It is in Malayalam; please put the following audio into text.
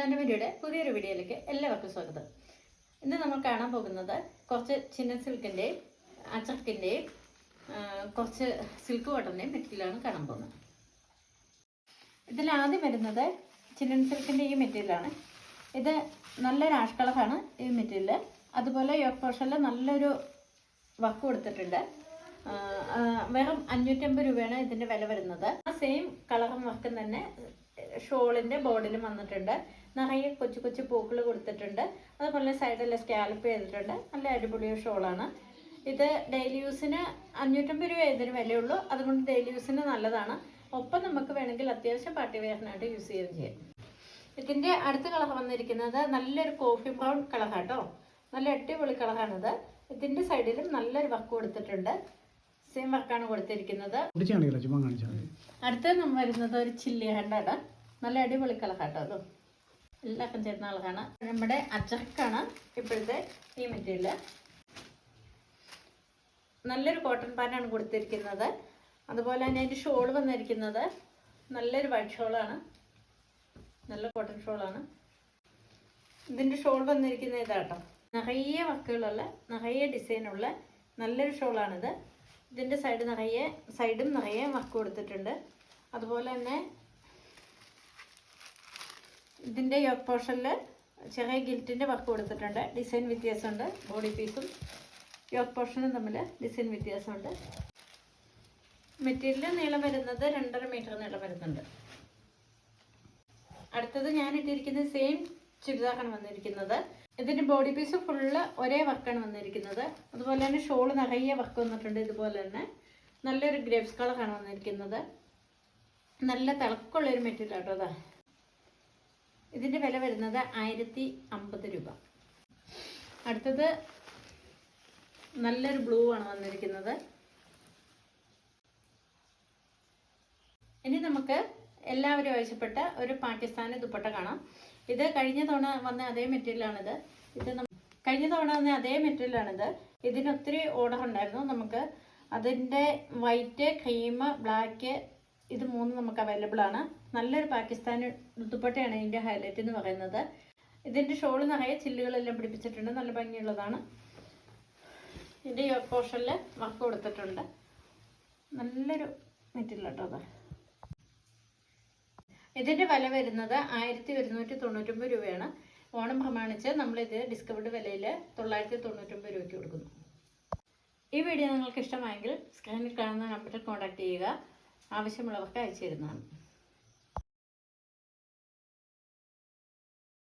ഷാനുവിന്റെ പുതിയൊരു വീഡിയോയിലേക്ക് എല്ലാവർക്കും സ്വാഗതം. ഇന്ന് നമ്മൾ കാണാൻ പോകുന്നത് കുറച്ച് ചിന്ന സിൽക്കിന്റെയും അച്ചക്കിന്റെയും കുറച്ച് സിൽക്ക് കോട്ടന്റെയും മെറ്റീരിയലാണ് കാണാൻ പോകുന്നത്. ഇതിൽ ആദ്യം വരുന്നത് ചിന്നൻ സിൽക്കിന്റെ ഈ മെറ്റീരിയലാണ്. ഇത് നല്ല ആഷ് കളറാണ് ഈ മെറ്റീരിയൽ അതുപോലെ യോക്ക് പോർഷനിൽ നല്ലൊരു വർക്ക് കൊടുത്തിട്ടുണ്ട്. വെറും അഞ്ഞൂറ്റമ്പത് രൂപയാണ് ഇതിന്റെ വില വരുന്നത്. ആ സെയിം കളറും വർക്കും തന്നെ ഷോളിന്റെ ബോർഡിലും വന്നിട്ടുണ്ട്. നിറയെ കൊച്ചു കൊച്ചു പൂക്കൾ കൊടുത്തിട്ടുണ്ട്. അതുപോലെ സൈഡിൽ സ്കാലപ്പ് ചെയ്തിട്ടുണ്ട്. നല്ല അടിപൊളി ഷോളാണ്. ഇത് ഡെയിലി യൂസിന് അഞ്ഞൂറ്റമ്പത് രൂപ ഇതിന് വിലയുള്ളൂ. അതുകൊണ്ട് ഡെയിലി യൂസിന് നല്ലതാണ്. ഒപ്പം നമുക്ക് വേണമെങ്കിൽ അത്യാവശ്യം പാർട്ടി വെയറിനായിട്ട് യൂസ് ചെയ്യുകയും ചെയ്യാം. ഇതിന്റെ അടുത്ത കളർ വന്നിരിക്കുന്നത് നല്ലൊരു കോഫി ബ്രൗൺ കളർ കേട്ടോ നല്ല അടിപൊളി കളറാണിത് ഇതിന്റെ സൈഡിലും നല്ലൊരു വർക്ക് കൊടുത്തിട്ടുണ്ട്. സെയിം വർക്കാണ് കൊടുത്തിരിക്കുന്നത്. അടുത്ത നമ്മൾ വരുന്നത് ഒരു ചില്ലി ഹണ്ടാണ് നല്ല അടിപൊളി കളഹാട്ടോ അത്. എല്ലാവർക്കും ചേർന്ന കളറാണ് നമ്മുടെ അച്ചക്കാണ് ഇപ്പോഴത്തെ ഈ മെറ്റീരിയൽ നല്ലൊരു കോട്ടൺ പാനാണ് കൊടുത്തിരിക്കുന്നത്. അതുപോലെ തന്നെ അതിന്റെ ഷോൾ വന്നിരിക്കുന്നത്. നല്ലൊരു വൈറ്റ് ഷോളാണ് നല്ല കോട്ടൺ ഷോളാണ് ഇതിന്റെ ഷോൾ വന്നിരിക്കുന്ന ഇതാട്ടോ. നിറയെ വക്കുകളുള്ള നിറയെ ഡിസൈനുള്ള നല്ലൊരു ഷോളാണിത് ഇതിന്റെ സൈഡ് നിറയെ സൈഡും നിറയെ വക്ക് കൊടുത്തിട്ടുണ്ട്. അതുപോലെ തന്നെ ഇതിന്റെ യോക്ക് പോർഷനിൽ ചെറിയ ഗിൽറ്റിന്റെ വർക്ക് കൊടുത്തിട്ടുണ്ട്. ഡിസൈൻ വ്യത്യാസമുണ്ട്. ബോഡി പീസും യോക്ക് പോർഷനും തമ്മിൽ ഡിസൈൻ വ്യത്യാസമുണ്ട്. മെറ്റീരിയൽ നീളം വരുന്നത് രണ്ടര മീറ്റർ നീളം വരുന്നുണ്ട്. അടുത്തത് ഞാൻ ഇട്ടിരിക്കുന്ന സെയിം ചുരിദാറാണ് വന്നിരിക്കുന്നത്. ഇതിന്റെ ബോഡി പീസ് ഫുള്ള് ഒരേ വർക്കാണ് വന്നിരിക്കുന്നത്. അതുപോലെ തന്നെ ഷോൾ നിറയെ വർക്ക് വന്നിട്ടുണ്ട് ഇതുപോലെ തന്നെ. നല്ലൊരു ഗ്രേപ്സ് കളറാണ് വന്നിരിക്കുന്നത്. നല്ല തിളക്കമുള്ളൊരു മെറ്റീരിയൽ കേട്ടോ അതാ ഇതിന്റെ വില വരുന്നത് ആയിരത്തി അമ്പത് രൂപ. അടുത്തത് നല്ലൊരു ബ്ലൂ ആണ് വന്നിരിക്കുന്നത്. ഇനി നമുക്ക് എല്ലാവരും ആവശ്യപ്പെട്ട ഒരു പാകിസ്ഥാനി ദുപ്പട്ട കാണാം. ഇത് കഴിഞ്ഞ തവണ വന്ന അതേ മെറ്റീരിയലാണിത് ഇത് കഴിഞ്ഞ തവണ വന്ന അതേ മെറ്റീരിയലാണിത് ഇതിന് ഒത്തിരി ഓർഡർ ഉണ്ടായിരുന്നു. നമുക്ക് അതിന്റെ വൈറ്റ് ക്രീം ബ്ലാക്ക് ഇത് മൂന്നും നമുക്ക് അവൈലബിൾ ആണ്. നല്ലൊരു പാകിസ്ഥാനി ദുപ്പട്ടയാണ് ഇതിന്റെ ഹൈലൈറ്റ് എന്ന് പറയുന്നത്. ഇതിന്റെ ഷോൾ നിറയെ ചില്ലുകളെല്ലാം പിടിപ്പിച്ചിട്ടുണ്ട്. നല്ല ഭംഗിയുള്ളതാണ്. ഇതിന്റെ യോക്ക് പോർഷനിൽ വർക്ക് കൊടുത്തിട്ടുണ്ട്. നല്ലൊരു മെറ്റീരിയൽ കേട്ടോ അത് ഇതിന്റെ വില വരുന്നത് ആയിരത്തി ഒരുന്നൂറ്റി തൊണ്ണൂറ്റൊമ്പത് രൂപയാണ്. ഓണം പ്രമാണിച്ച് നമ്മളിത് ഡിസ്കൗണ്ട് വിലയിൽ തൊള്ളായിരത്തി തൊണ്ണൂറ്റൊമ്പത് രൂപയ്ക്ക് കൊടുക്കുന്നു. ഈ വീഡിയോ നിങ്ങൾക്ക് ഇഷ്ടമായെങ്കിൽ സ്ക്രീനിൽ കാണുന്ന നമ്പറിൽ കോൺടാക്ട് ചെയ്യുക. ആവശ്യമുള്ളവർക്ക് അയച്ചു തരുന്നതാണ്.